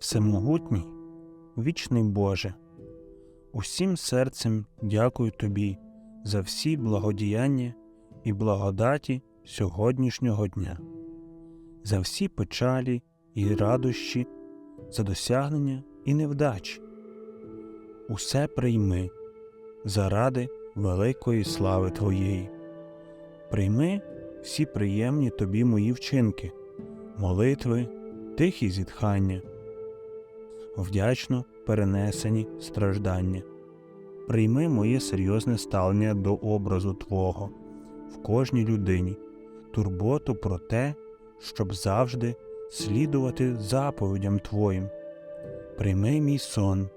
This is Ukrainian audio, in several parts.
Всемогутній, вічний Боже, усім серцем дякую Тобі за всі благодіяння і благодаті сьогоднішнього дня, за всі печалі і радощі, за досягнення і невдачі. Усе прийми заради великої слави Твоєї. Прийми всі приємні тобі мої вчинки, молитви, тихі зітхання, вдячно перенесені страждання. Прийми моє серйозне ставлення до образу Твого в кожній людині, турботу про те, щоб завжди слідувати заповідям Твоїм. Прийми мій сон,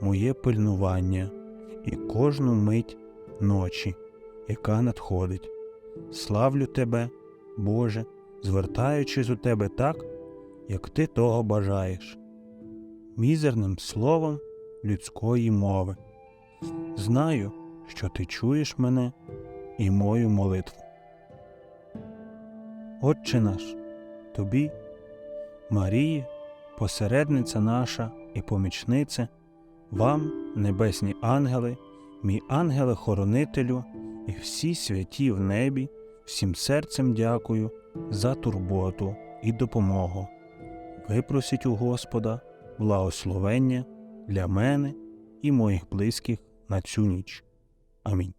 моє пильнування і кожну мить ночі, яка надходить. Славлю Тебе, Боже, звертаючись у Тебе так, як Ти того бажаєш, мізерним словом людської мови. Знаю, що Ти чуєш мене і мою молитву. Отче наш, Тобі, Марії, посередниця наша і помічниця, вам, небесні ангели, мій ангеле-хоронителю і всі святі в небі, всім серцем дякую за турботу і допомогу. Випросіть у Господа благословення для мене і моїх близьких на цю ніч. Амінь.